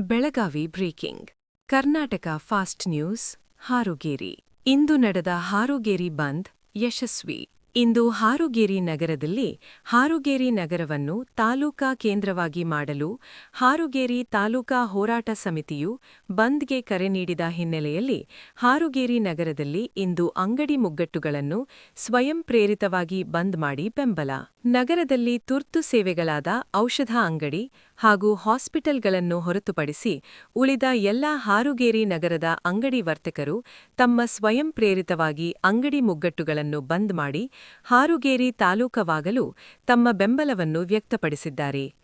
Belagavi breaking. Karnataka fast news Harugeri. ಇಂದು ನಡೆದ ಹಾರುಗೇರಿ ಬಂದ್ ಯಶಸ್ವಿ. ಇಂದು ಹಾರುಗೇರಿ ನಗರದಲ್ಲಿ ಹಾರುಗೇರಿ ನಗರವನ್ನು ತಾಲೂಕಾ ಕೇಂದ್ರವಾಗಿ ಮಾಡಲು ಹಾರುಗೇರಿ ತಾಲೂಕಾ ಹೋರಾಟ ಸಮಿತಿಯು ಬಂದ್ಗೆ ಕರೆ ನೀಡಿದ ಹಿನ್ನೆಲೆಯಲ್ಲಿ ಹಾರುಗೇರಿ ನಗರದಲ್ಲಿ ಇಂದು ಅಂಗಡಿ ಮುಗ್ಗಟ್ಟುಗಳನ್ನು ಸ್ವಯಂ ಪ್ರೇರಿತವಾಗಿ ಬಂದ್ ಮಾಡಿ ಬೆಂಬಲ. ನಗರದಲ್ಲಿ ತುರ್ತು ಸೇವೆಗಳಾದ ಔಷಧ ಅಂಗಡಿ ಹಾಗೂ ಹಾಸ್ಪಿಟಲ್ಗಳನ್ನು ಹೊರತುಪಡಿಸಿ ಉಳಿದ ಎಲ್ಲ ಹಾರುಗೇರಿ ನಗರದ ಅಂಗಡಿ ವರ್ತಕರು ತಮ್ಮ ಸ್ವಯಂ ಪ್ರೇರಿತವಾಗಿ ಅಂಗಡಿ ಮುಗ್ಗಟ್ಟುಗಳನ್ನು ಬಂದ್ ಮಾಡಿ ಹಾರುಗೇರಿ ತಾಲೂಕವಾಗಲು ತಮ್ಮ ಬೆಂಬಲವನ್ನು ವ್ಯಕ್ತಪಡಿಸಿದ್ದಾರೆ.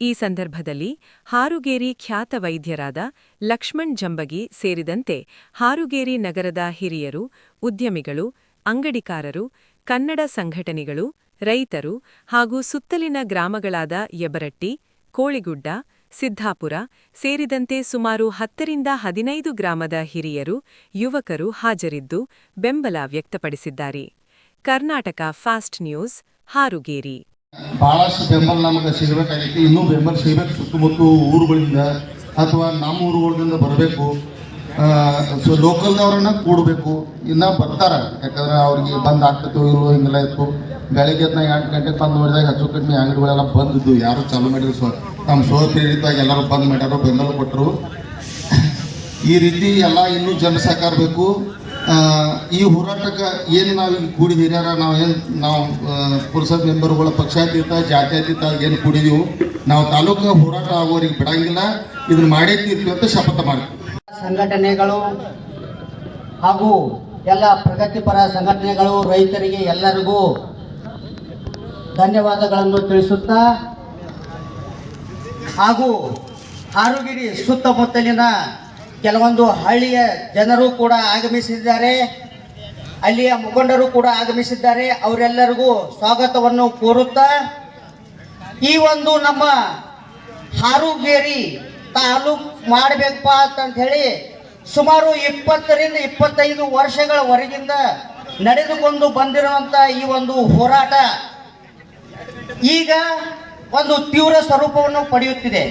ಈ ಸಂದರ್ಭದಲ್ಲಿ ಹಾರುಗೇರಿ ಖ್ಯಾತ ವೈದ್ಯರಾದ ಲಕ್ಷ್ಮಣ್ ಜಂಬಗಿ ಸೇರಿದಂತೆ ಹಾರುಗೇರಿ ನಗರದ ಹಿರಿಯರು, ಉದ್ಯಮಿಗಳು, ಅಂಗಡಿಕಾರರು, ಕನ್ನಡ ಸಂಘಟನೆಗಳು, ರೈತರು ಹಾಗೂ ಸುತ್ತಲಿನ ಗ್ರಾಮಗಳಾದ ಯಬರಟ್ಟಿ, ಕೋಳಿಗುಡ್ಡ, ಸಿದ್ದಾಪುರ ಸೇರಿದಂತೆ ಸುಮಾರು ಹತ್ತರಿಂದ ಹದಿನೈದು ಗ್ರಾಮದ ಹಿರಿಯರು, ಯುವಕರು ಹಾಜರಿದ್ದು ಬೆಂಬಲ ವ್ಯಕ್ತಪಡಿಸಿದ್ದಾರೆ. Karnataka fast news Harugeri. ಬಹಳಷ್ಟು ಬೆಂಬಲ ನಮಗೆ ಸಿಗಬೇಕಾಗೈತಿ ಇನ್ನೂ ಬೆಂಬಲ ಸಿಗಬೇಕು ಸುತ್ತಮುತ್ತ ಊರುಗಳಿಂದ ಅಥವಾ ನಮ್ಮ ಊರುಗಳಿಂದ ಬರಬೇಕು. ಸೊ ಲೋಕಲ್ನವ್ರನ್ನ ಕೂಡಬೇಕು. ಇನ್ನ ಬರ್ತಾರೆ. ಯಾಕಂದ್ರೆ ಅವ್ರಿಗೆ ಬಂದ್ ಆಗ್ತೈತೋ ಇಲ್ಲೋ ಹಿಂಗೆಲ್ಲ ಇತ್ತು. ಬೆಳಗ್ಗೆ ನಾ ಎಂಟು ಗಂಟೆಗೆ ಬಂದು ನೋಡಿದಾಗ ಹೆಚ್ಚು ಕಡಿಮೆ ಅಂಗಡಿಗಳೆಲ್ಲ ಬಂದಿದ್ದು ಯಾರು ಚಾಲೂ ಮಾಡಿದ್ರು ಸೊ ಸ್ವ ಪ್ರೇರಿತವಾಗಿ ಎಲ್ಲರೂ ಬಂದ್ ಮಾಡ್ಯಾರೋ ಬೆಂಬಲ ಕೊಟ್ಟರು. ಈ ರೀತಿ ಎಲ್ಲ ಇನ್ನೂ ಜನ ಸಹಕಾರ ಬೇಕು. ಆ, ಈ ಹೋರಾಟಕ್ಕೆ ಏನು ನಾವು ಕೂಡಿ ಹಿರಿಯರ ನಾವು ಏನು, ನಾವು ಪುರಸಭೆ ಮೆಂಬರ್ಗಳ ಪಕ್ಷಾತೀತ, ಜಾತ್ಯತೀತ ಏನು ಕೂಡಿದೀವಿ, ನಾವು ತಾಲೂಕು ಹೋರಾಟ ಆಗೋರಿಗೆ ಬಿಡಂಗಿಲ್ಲ. ಇದನ್ನ ಮಾಡೇ ತೀರ್ತೀವಿ ಅಂತ ಶಪಥ ಮಾಡ್ತೀವಿ. ಸಂಘಟನೆಗಳು ಹಾಗೂ ಎಲ್ಲ ಪ್ರಗತಿಪರ ಸಂಘಟನೆಗಳು ರೈತರಿಗೆ ಎಲ್ಲರಿಗೂ ಧನ್ಯವಾದಗಳನ್ನು ತಿಳಿಸುತ್ತಾ, ಹಾಗೂ ಆರುಗಿರಿ ಸುತ್ತಮುತ್ತಲಿನ ಕೆಲವೊಂದು ಹಳ್ಳಿಯ ಜನರು ಕೂಡ ಆಗಮಿಸಿದ್ದಾರೆ. ಅಲ್ಲಿಯ ಮುಖಂಡರು ಕೂಡ ಆಗಮಿಸಿದ್ದಾರೆ. ಅವರೆಲ್ಲರಿಗೂ ಸ್ವಾಗತವನ್ನು ಕೋರುತ್ತಾ, ಈ ಒಂದು ನಮ್ಮ ಹಾರುಗೇರಿ ತಾಲೂಕ್ ಮಾಡಬೇಕಪ್ಪ ಅಂತ ಹೇಳಿ ಸುಮಾರು ಇಪ್ಪತ್ತರಿಂದ ಇಪ್ಪತ್ತೈದು ವರ್ಷಗಳವರೆಗಿಂದ ನಡೆದುಕೊಂಡು ಬಂದಿರುವಂತ ಈ ಒಂದು ಹೋರಾಟ ಈಗ ಒಂದು ತೀವ್ರ ಸ್ವರೂಪವನ್ನು ಪಡೆಯುತ್ತಿದೆ.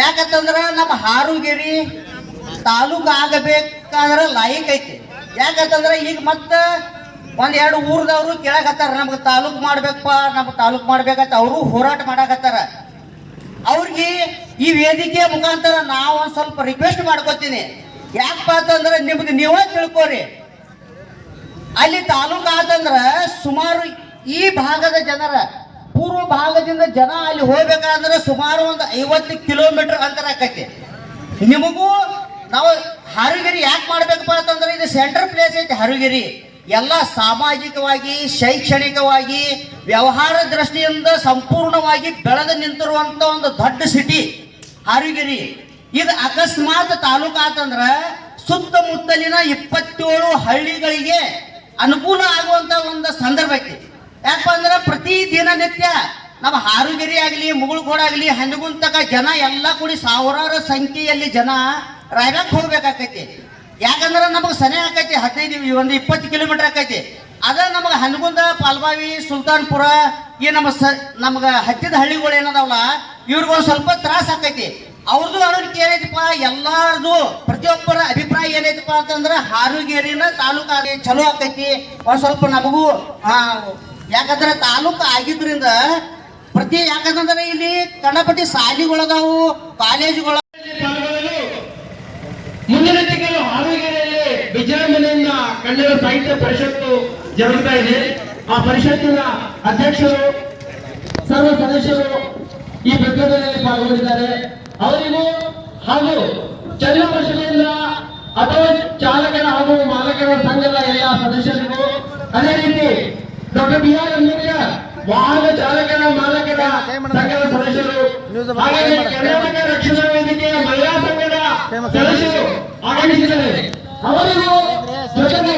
ಯಾಕಂತಂದ್ರೆ ನಮ್ಮ ಹಾರುಗೇರಿ ತಾಲೂಕು ಆಗಬೇಕಾದ್ರೆ ಲಾಯಕ್ ಐತಿ. ಯಾಕಂತಂದ್ರೆ ಈಗ ಮತ್ತೆ ಒಂದ್ ಎರಡು ಊರ್ದವ್ರು ಕೇಳಕತ್ತಾರ, ನಮ್ಗೆ ತಾಲೂಕು ಮಾಡ್ಬೇಕಪ್ಪ, ನಮ್ಗೆ ತಾಲೂಕು ಮಾಡ್ಬೇಕಂತ ಅವರು ಹೋರಾಟ ಮಾಡಕತ್ತಾರ. ಅವ್ರಿಗೆ ಈ ವೇದಿಕೆಯ ಮುಖಾಂತರ ನಾವು ಒಂದ್ ಸ್ವಲ್ಪ ರಿಕ್ವೆಸ್ಟ್ ಮಾಡ್ಕೋತೀನಿ. ಯಾಕಪ್ಪ ಅಂತಂದ್ರೆ ನಿಮ್ದು ನೀವೇ ತಿಳ್ಕೊರಿ. ಅಲ್ಲಿ ತಾಲೂಕು ಆದಂದ್ರ ಸುಮಾರು ಈ ಭಾಗದ ಜನರ, ಪೂರ್ವ ಭಾಗದಿಂದ ಜನ ಅಲ್ಲಿ ಹೋಗ್ಬೇಕಾದ್ರೆ ಸುಮಾರು ಒಂದು ಐವತ್ತು ಕಿಲೋಮೀಟರ್ ಅಂತರ ಆಕೈತಿ. ನಿಮಗೂ ನಾವು ಹಾರುಗಿರಿ ಯಾಕೆ ಮಾಡ್ಬೇಕಪ್ಪ ಅಂತಂದ್ರೆ ಇದು ಸೆಂಟ್ರಲ್ ಪ್ಲೇಸ್ ಐತಿ ಹಾರುಗಿರಿ. ಎಲ್ಲ ಸಾಮಾಜಿಕವಾಗಿ, ಶೈಕ್ಷಣಿಕವಾಗಿ, ವ್ಯವಹಾರ ದೃಷ್ಟಿಯಿಂದ ಸಂಪೂರ್ಣವಾಗಿ ಬೆಳೆದು ನಿಂತಿರುವಂತ ಒಂದು ದೊಡ್ಡ ಸಿಟಿ ಹರುಗಿರಿ. ಇದು ಅಕಸ್ಮಾತ್ ತಾಲೂಕು ಆತಂದ್ರ ಸುತ್ತಮುತ್ತಲಿನ ಇಪ್ಪತ್ತೇಳು ಹಳ್ಳಿಗಳಿಗೆ ಅನುಕೂಲ ಆಗುವಂತ ಒಂದು ಸಂದರ್ಭ ಐತಿ. ಯಾಕಪ್ಪ ಅಂದ್ರೆ ಪ್ರತಿ ದಿನನಿತ್ಯ ನಮ್ಮ ಹಾರುಗಿರಿ ಆಗಲಿ, ಮುಗುಳ್ಕೋಡ್ ಆಗಲಿ ಹಂದಗುಂತಕ ಜನ ಎಲ್ಲ ಕೂಡಿ ಸಾವಿರಾರು ಸಂಖ್ಯೆಯಲ್ಲಿ ಜನ ರಾಯಬಾಗ್ ಹೋಗ್ಬೇಕಾಕೈತಿ. ಯಾಕಂದ್ರೆ ನಮಗೆ ಸನಿ ಆಕೈತಿ, ಹದಿನೈದು ಒಂದು ಇಪ್ಪತ್ತು ಕಿಲೋಮೀಟರ್ ಆಕೈತಿ. ಅದ ನಮಗೆ ಹನಗುಂದ, ಪಾಲ್ಬಾವಿ, ಸುಲ್ತಾನ್ಪುರ, ಈ ನಮ್ಮ ಸ ನಮ್ಗೆ ಹತ್ತಿದ ಹಳ್ಳಿಗಳು ಏನದಾವಲ್ಲ ಇವ್ರಿಗೊಂದು ಸ್ವಲ್ಪ ತ್ರಾಸ ಆಕೈತಿ. ಅವ್ರದ್ದು ಅಳವಡಿಕೆ ಏನೈತಿಪ್ಪ, ಎಲ್ಲಾರ್ದು ಪ್ರತಿಯೊಬ್ಬರ ಅಭಿಪ್ರಾಯ ಏನೈತಪ್ಪ ಅಂತಂದ್ರೆ ಹಾರುಗೇರಿನ ತಾಲೂಕು ಚಲೋ ಆಕೈತಿ. ಒಂದ್ ಸ್ವಲ್ಪ ನಮಗೂ ಯಾಕಂದ್ರೆ ತಾಲೂಕು ಆಗಿದ್ರಿಂದ ಪ್ರತಿ ಯಾಕಂತಂದ್ರೆ ಇಲ್ಲಿ ಕಣ್ಣಪಟ್ಟಿ ಶಾಲೆಗಳದಾವು, ಕಾಲೇಜುಗಳು ಮುಂದಿನ ತಿಂಗಳು ಹಾವೇರಿಯಲ್ಲಿ ವಿಜೃಂಭಣೆಯಿಂದ ಕನ್ನಡ ಸಾಹಿತ್ಯ ಪರಿಷತ್ತು ಜರುಗ್ತಾ ಇದೆ. ಆ ಪರಿಷತ್ತಿನ ಅಧ್ಯಕ್ಷರು, ಸರ್ವ ಸದಸ್ಯರು ಈ ಪ್ರತಿಭಟನೆಯಲ್ಲಿ ಪಾಲ್ಗೊಂಡಿದ್ದಾರೆ. ಅವರಿಗೂ ಹಾಗೂ ಚನ್ನಪರಿಷತ್ತಿನಿಂದ ಅಥವಾ ಚಾಲಕರ ಹಾಗೂ ಮಾಲಕರ ಸಂಘದ ಎಲ್ಲ ಸದಸ್ಯರಿಗೂ ಅದೇ ರೀತಿ ಡಾಕ್ಟರ್ ಬಿ ಆರ್ ಅಂಬೇಡ್ಕರ್, ವಾಹನ ಚಾಲಕರ, ಮಾಲಕರ ಸಂಘದ ಸದಸ್ಯರು ಹಾಗೆ ಕರ್ನಾಟಕ ರಕ್ಷಣಾ ವೇದಿಕೆಯ ಮಹಿಳಾ ಸಂಘದ ಸದಸ್ಯರು ಆಗಮಿಸಿದ್ದಾರೆ ಅವರಿಗೂ ಜೊತೆಗೆ